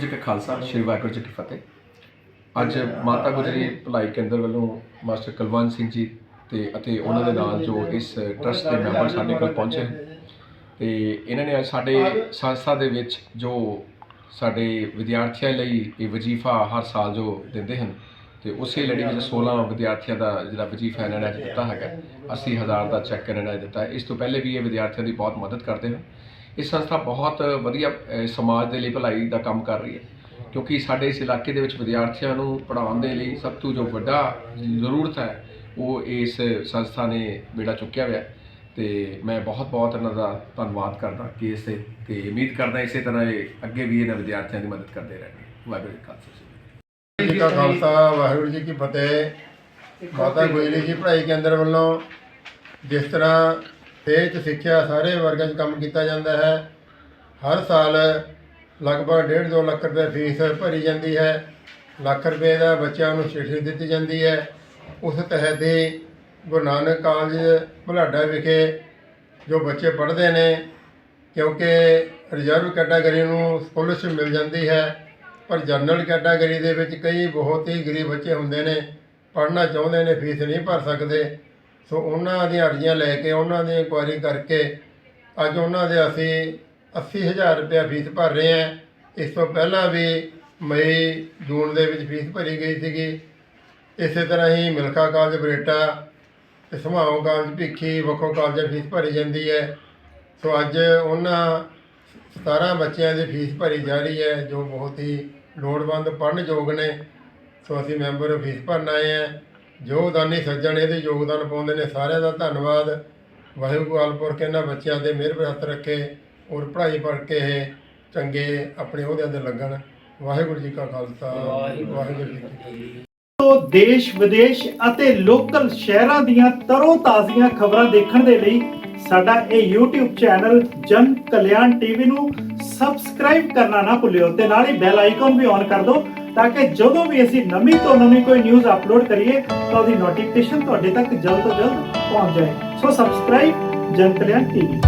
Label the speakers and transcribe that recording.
Speaker 1: ਜੀ ਕਾ ਖਾਲਸਾ ਸ਼੍ਰੀ ਵਾਹਿਗੁਰੂ ਜੀ ਕੀ ਫਤਿਹ। ਅੱਜ ਮਾਤਾ ਗੁਜਰੀ ਭਲਾਈ ਕੇਂਦਰ ਵੱਲੋਂ ਮਾਸਟਰ ਕੁਲਵੰਤ ਸਿੰਘ ਜੀ ਤੇ ਅਤੇ ਉਹਨਾਂ ਦੇ ਨਾਲ ਜੋ ਇਸ ਟਰਸਟ ਦੇ ਮੈਂਬਰ ਸਾਡੇ ਕੋਲ ਪਹੁੰਚੇ। ਤੇ ਇਹਨਾਂ ਨੇ ਅੱਜ ਸਾਡੇ ਸੰਸਥਾ ਦੇ ਵਿੱਚ ਜੋ ਸਾਡੇ ਵਿਦਿਆਰਥੀਆਂ ਲਈ ਇਹ ਵਜ਼ੀਫਾ ਹਰ ਸਾਲ ਜੋ ਦਿੰਦੇ ਹਨ ਤੇ ਉਸੇ ਲੜੀ ਵਿੱਚ 16 ਵਿਦਿਆਰਥੀਆਂ ਦਾ ਜਿਹੜਾ ਵਜ਼ੀਫਾ ਇਹਨਾਂ ਨੇ ਅੱਜ ਦਿੱਤਾ ਹੈਗਾ। 80000 ਦਾ ਚੈੱਕ ਇਹਨਾਂ ਨੇ ਦਿੱਤਾ। ਇਸ ਤੋਂ ਪਹਿਲੇ ਵੀ ਇਹ ਵਿਦਿਆਰਥੀਆਂ ਦੀ ਬਹੁਤ ਮਦਦ ਕਰਦੇ ਹਨ। ਇਹ ਸੰਸਥਾ ਬਹੁਤ ਵਧੀਆ ਸਮਾਜ ਦੇ ਲਈ ਭਲਾਈ ਦਾ ਕੰਮ ਕਰ ਰਹੀ ਹੈ। ਕਿਉਂਕਿ ਸਾਡੇ ਇਸ ਇਲਾਕੇ ਦੇ ਵਿੱਚ ਵਿਦਿਆਰਥੀਆਂ ਨੂੰ ਪੜ੍ਹਾਉਣ ਦੇ ਲਈ ਸਭ ਤੋਂ ਜੋ ਵੱਡਾ ਜ਼ਰੂਰਤ ਹੈ, ਉਹ ਇਸ ਸੰਸਥਾ ਨੇ ਬੇੜਾ ਚੁੱਕਿਆ ਹੋਇਆ ਹੈ। ਤੇ ਮੈਂ ਬਹੁਤ ਬਹੁਤ ਇਹਨਾਂ ਦਾ ਧੰਨਵਾਦ ਕਰਦਾ, ਕਿ ਇਸੇ ਤੇ ਉਮੀਦ ਕਰਦਾ ਇਸੇ ਤਰ੍ਹਾਂ ਇਹ ਅੱਗੇ ਵੀ ਇਹਨਾਂ ਵਿਦਿਆਰਥੀਆਂ ਦੀ ਮਦਦ ਕਰਦੇ ਰਹਿਣਗੇ। ਵਾਹਿਗੁਰੂ ਜੀ ਕਾ ਖਾਲਸਾ
Speaker 2: ਜੀ ਕਾ ਖਾਲਸਾ, ਵਾਹਿਗੁਰੂ ਜੀ ਕੀ ਫਤਿਹ। ਮਾਤਾ ਗੁਜਰੀ ਜੀ ਪੜ੍ਹਾਈ ਕੇਂਦਰ ਵੱਲੋਂ ਜਿਸ ਤਰ੍ਹਾਂ ਸਿਹਤ ਸਿੱਖਿਆ ਸਾਰੇ ਵਰਗਾਂ 'ਚ ਕੰਮ ਕੀਤਾ ਜਾਂਦਾ ਹੈ। ਹਰ ਸਾਲ ਲਗਭਗ 1.5 ਲੱਖ ਰੁਪਏ ਫੀਸ ਭਰੀ ਜਾਂਦੀ ਹੈ। ਲੱਖ ਰੁਪਏ ਦਾ ਬੱਚਿਆਂ ਨੂੰ ਸ਼ਿਕਸ਼ਾ ਦਿੱਤੀ ਜਾਂਦੀ ਹੈ। ਉਸ ਤਹਿਤ ਹੀ ਗੁਰੂ ਨਾਨਕ ਕਾਲਜ ਬੁਲਾਡਾ ਵਿਖੇ ਜੋ ਬੱਚੇ ਪੜ੍ਹਦੇ ਨੇ, ਕਿਉਂਕਿ ਰਿਜ਼ਰਵ ਕੈਟਾਗਰੀ ਨੂੰ ਸਕੋਲਰਸ਼ਿਪ ਮਿਲ ਜਾਂਦੀ ਹੈ, ਪਰ ਜਨਰਲ ਕੈਟਾਗਰੀ ਦੇ ਵਿੱਚ ਕਈ ਬਹੁਤ ਹੀ ਗਰੀਬ ਬੱਚੇ ਹੁੰਦੇ ਨੇ, ਪੜ੍ਹਨਾ ਚਾਹੁੰਦੇ ਨੇ, ਫੀਸ ਨਹੀਂ ਭਰ ਸਕਦੇ। ਸੋ ਉਹਨਾਂ ਦੀਆਂ ਅਰਜ਼ੀਆਂ ਲੈ ਕੇ, ਉਹਨਾਂ ਦੀ ਇਨਕੁਆਇਰੀ ਕਰਕੇ ਅੱਜ ਉਹਨਾਂ ਦੇ ਅਸੀਂ 80000 ਰੁਪਇਆ ਫੀਸ ਭਰ ਰਹੇ ਹਾਂ। ਇਸ ਤੋਂ ਪਹਿਲਾਂ ਵੀ ਮਈ, ਜੂਨ ਦੇ ਵਿੱਚ ਫੀਸ ਭਰੀ ਗਈ ਸੀਗੀ। ਇਸੇ ਤਰ੍ਹਾਂ ਹੀ ਮਿਲਖਾ ਕਾਲਜ ਬਰੇਟਾ ਤੇ ਸਮਾਓ ਕਾਲਜ ਭਿੱਖੀ, ਵੱਖੋ ਕਾਲਜਾਂ ਫੀਸ ਭਰੀ ਜਾਂਦੀ ਹੈ। ਸੋ ਅੱਜ ਉਹਨਾਂ 17 ਬੱਚਿਆਂ ਦੀ ਫੀਸ ਭਰੀ ਜਾ ਰਹੀ ਹੈ, ਜੋ ਬਹੁਤ ਹੀ ਲੋੜਵੰਦ ਪੜ੍ਹਨ ਯੋਗ ਨੇ। ਸੋ ਅਸੀਂ ਮੈਂਬਰ ਫੀਸ ਭਰਨ ਆਏ ਹਾਂ। ਜੋ ਦਾਨੀ ਸੱਜਣ ਇਹਦੇ ਯੋਗਦਾਨ ਪਾਉਂਦੇ ਨੇ। ਸਾਰਿਆਂ ਦਾ ਧੰਨਵਾਦ। ਵਾਹਿਗੁਰੂ ਅਲਪੁਰ ਕੇ ਇਹਨਾਂ ਬੱਚਿਆਂ ਤੇ ਮਿਹਰ ਬਰਤ ਰੱਖੇ ਔਰ ਪੜ੍ਹਾਈ ਪੜ੍ਹ ਕੇ ਇਹ ਚੰਗੇ ਆਪਣੇ ਅਹੁਦਿਆਂ ਤੇ ਲੱਗਣ। ਵਾਹਿਗੁਰੂ ਜੀ ਕਾ ਖਾਲਸਾ। ਵਾਹਿਗੁਰੂ ਜੀ ਕੀ ਫਤਿਹ।
Speaker 3: ਤੋਂ ਦੇਸ਼ ਵਿਦੇਸ਼ ਅਤੇ ਲੋਕਲ ਸ਼ਹਿਰਾਂ ਦੀਆਂ ਤਰੋ ਤਾਜ਼ੀਆਂ ਖਬਰਾਂ ਦੇਖਣ ਦੇ ਲਈ ਸਾਡਾ ਇਹ YouTube ਚੈਨਲ ਜਨ ਕਲਿਆਣ ਟੀਵੀ ਨੂੰ ਸਬਸਕ੍ਰਾਈਬ ਕਰਨਾ ਨਾ ਭੁੱਲਿਓ ਤੇ ਨਾਲ ਹੀ ਬੈਲ ਆਈਕਨ ਵੀ ਔਨ ਕਰ ਦਿਓ ਤਾਂ ਕਿ ਜਦੋਂ ਵੀ ਅਸੀਂ ਨਵੀਂ ਤੋਂ ਨਵੀਂ ਕੋਈ ਨਿਊਜ਼ ਅਪਲੋਡ ਕਰੀਏ, ਤਾਂ ਉਹਦੀ ਨੋਟੀਫਿਕੇਸ਼ਨ ਤੁਹਾਡੇ ਤੱਕ ਜਲਦ ਤੋਂ ਜਲਦ ਪਹੁੰਚ ਜਾਏ। ਸੋ ਸਬਸਕ੍ਰਾਈਬ ਜਨ ਕਲਿਆਣ ਟੀਵੀ।